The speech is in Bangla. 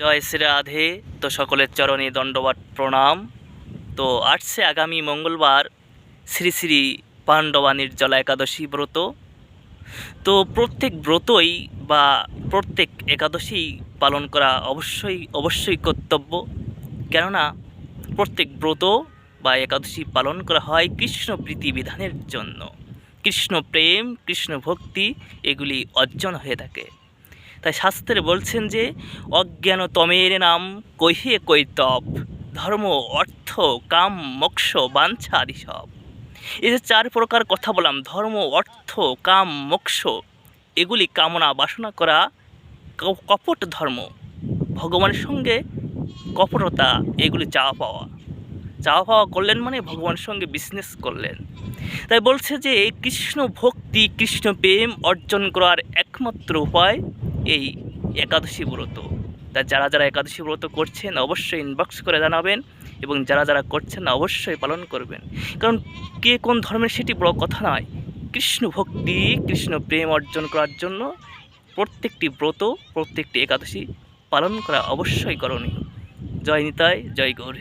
জয় শ্রী রাধে। তো সকলের চরণে দণ্ডবাট প্রণাম। তো আসছে আগামী মঙ্গলবার শ্রী শ্রী পাণ্ডবা নির্জলা একাদশী ব্রত। তো প্রত্যেক ব্রতই বা প্রত্যেক একাদশী পালন করা অবশ্যই অবশ্যই কর্তব্য। কেননা প্রত্যেক ব্রত বা একাদশী পালন করা হয় কৃষ্ণ প্রীতি বিধানের জন্য। কৃষ্ণ প্রেম, কৃষ্ণ ভক্তি, এগুলি অর্জন হয়ে থাকে। তাই শাস্ত্রে বলছেন যে, অজ্ঞান তমের নাম কহে কৈতব, ধর্ম, অর্থ, কাম, মোক্ষ, বাঞ্ছা আদি সব। এই যে চার প্রকার কথা বললাম, ধর্ম, অর্থ, কাম, মোক্ষ, এগুলি কামনা, বাসনা করা কপট ধর্ম। ভগবানের সঙ্গে কপটতা, এগুলি চাওয়া পাওয়া। চাওয়া পাওয়া করলেন মানে ভগবানের সঙ্গে বিজনেস করলেন। তাই বলছে যে কৃষ্ণ ভক্তি, কৃষ্ণ প্রেম অর্জন করার একমাত্র উপায় এই একাদশী ব্রত। তা যারা যারা একাদশী ব্রত করছেন, অবশ্যই ইনবক্স করে জানাবেন এবং যারা যারা করছেন না, অবশ্যই পালন করবেন। কারণ কে কোন ধর্মের সেটি বড় কথা নয়। কৃষ্ণ ভক্তি, কৃষ্ণ প্রেম অর্জন করার জন্য প্রত্যেকটি ব্রত, প্রত্যেকটি একাদশী পালন করা অবশ্যই করণীয়। জয় নিতাই, জয় গৌরী